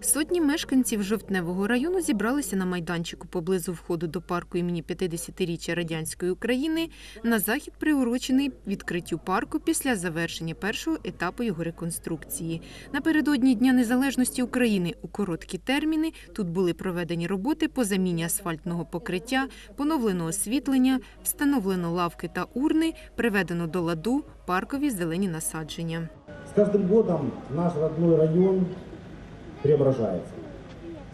Сотні мешканців Жовтневого району зібралися на майданчику поблизу входу до парку імені 50-річчя радянської України на захід, приурочений відкриттю парку після завершення першого етапу його реконструкції. Напередодні Дня Незалежності України у короткі терміни тут були проведені роботи по заміні асфальтного покриття, поновлено освітлення, встановлено лавки та урни, приведено до ладу паркові зелені насадження. С каждым годом наш родной район преображается,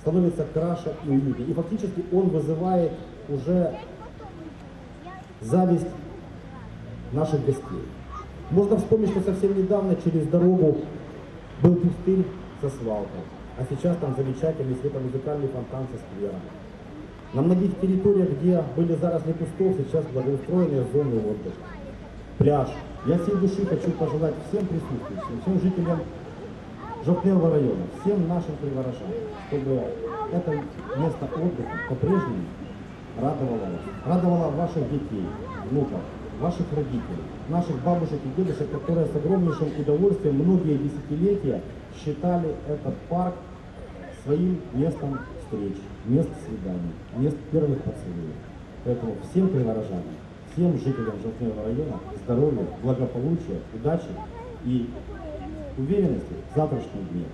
становится краше и уютнее. И фактически он вызывает уже зависть наших гостей. Можно вспомнить, что совсем недавно через дорогу был пустырь со свалкой, а сейчас там замечательный светомузыкальный фонтан со сквером. На многих территориях, где были заросли кустов, сейчас благоустроенные зоны отдыха. Пляж. Я всей души хочу пожелать всем присутствующим, всем жителям Жовтневого района, всем нашим приворожам, чтобы это место отдыха по-прежнему радовало вас. Радовало ваших детей, внуков, ваших родителей, наших бабушек и дедушек, которые с огромнейшим удовольствием многие десятилетия считали этот парк своим местом встреч, мест свиданий, мест первых поцелуев. Поэтому всем приворожанам, всем жителям Жовтневого района здоровья, благополучия, удачи и уверенности в завтрашнем дне.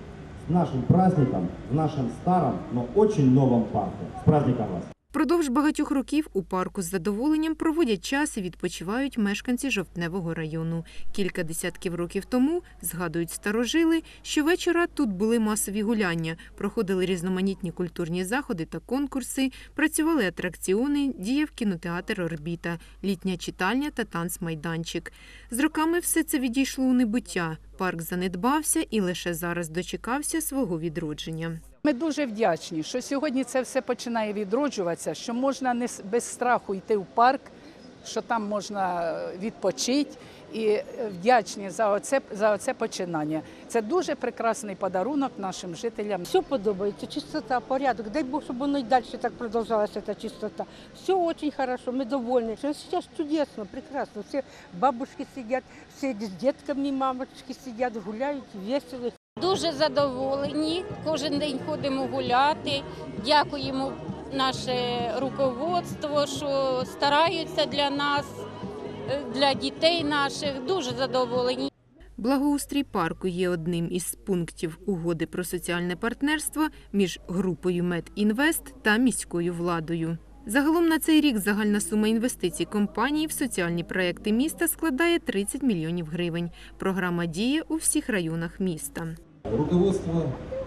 С нашим праздником в нашем старом, но очень новом парке. С праздником вас! Впродовж багатьох років у парку з задоволенням проводять час і відпочивають мешканці Жовтневого району. Кілька десятків років тому, згадують старожили, щовечора тут були масові гуляння, проходили різноманітні культурні заходи та конкурси, працювали атракціони, діяв кінотеатр «Орбіта», літня читальня та танцмайданчик. З роками все це відійшло у небуття. Парк занедбався і лише зараз дочекався свого відродження. Ми дуже вдячні, що сьогодні це все починає відроджуватися, що можна не без страху йти в парк, що там можна е, відпочити. І е, вдячні за оце, за оце починання. Це дуже прекрасний подарунок нашим жителям. Все подобається, чистота, порядок. Дай Бог, щоб воно і далі так продовжалася, ця чистота. Все очень хорошо, ми довольні. Що Сейчас чудесно, прекрасно. Все бабушки сидять, всі з дітками мамочки сидять, гуляють, весело. Дуже задоволені. Кожен день ходимо гуляти. Дякуємо наше руководство, що стараються для нас, е, для дітей наших. Дуже задоволені. Благоустрій парку є одним із пунктів угоди про соціальне партнерство між групою Медінвест та міською владою. Загалом на цей рік загальна сума інвестицій компанії в соціальні проекти міста складає 30 мільйонів гривень. Програма діє у всіх районах міста. Руководство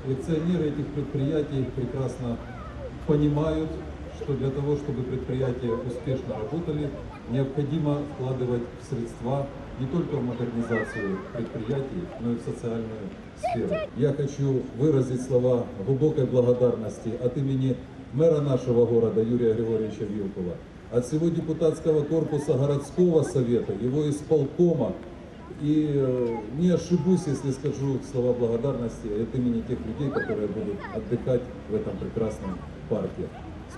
и акционеры этих предприятий прекрасно понимают, что для того, чтобы предприятия успешно работали, необходимо вкладывать средства не только в модернизацию предприятий, но и в социальную сферу. Я хочу выразить слова глубокой благодарности от имени мэра нашего города Юрия Григорьевича Вилкова, от всего депутатского корпуса городского совета, его исполкома, и э, не ошибусь, если скажу слова благодарности от имени тех людей, которые будут отдыхать в этом прекрасном парке.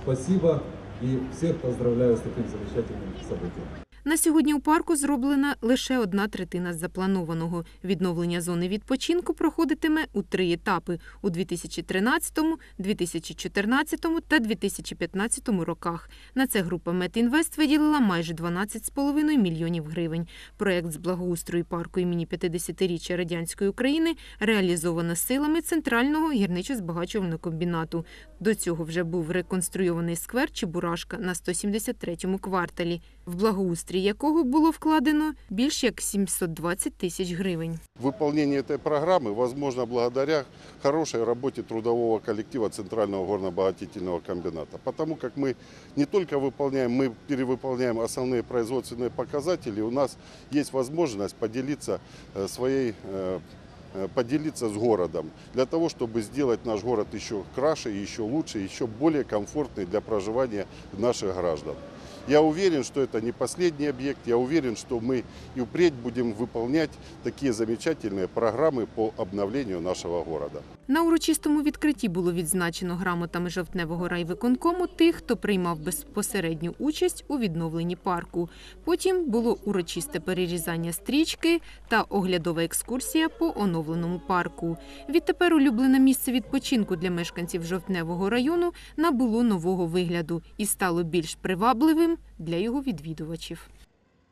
Спасибо и всех поздравляю с таким замечательным событием. На сьогодні у парку зроблена лише одна третина з запланованого. Відновлення зони відпочинку проходитиме у три етапи у 2013, 2014 та 2015 роках. На це група Метінвест виділила майже 12,5 мільйонів гривень. Проект з благоустрою парку імені 50-річчя радянської України реалізовано силами центрального гірничо-збагачувального комбінату. До цього вже був реконструйований сквер Чебурашка на 173-му кварталі, в благоустрій якого було вкладено більш як 720 тисяч гривень. Выполнение этой программы возможно благодаря хорошей работе трудового коллектива Центрального горно-обогатительного комбината. Потому как мы не только выполняем, мы перевыполняем основные производственные показатели, у нас есть возможность поделиться э, своей э, э, поделиться с городом для того, чтобы сделать наш город еще краше, еще лучше, еще более комфортный для проживания наших граждан. Я уверен, что это не последний объект. Я уверен, что мы и впредь будем выполнять такие замечательные программы по обновлению нашего города. На урочистому відкритті було відзначено грамотами жовтневого райвиконкому тих, хто приймав безпосередню участь у відновленні парку. Потім було урочисте перерізання стрічки та оглядова екскурсія по оновленому парку. Відтепер улюблене місце відпочинку для мешканців жовтневого району набуло нового вигляду і стало більш привабливим для його відвідувачів.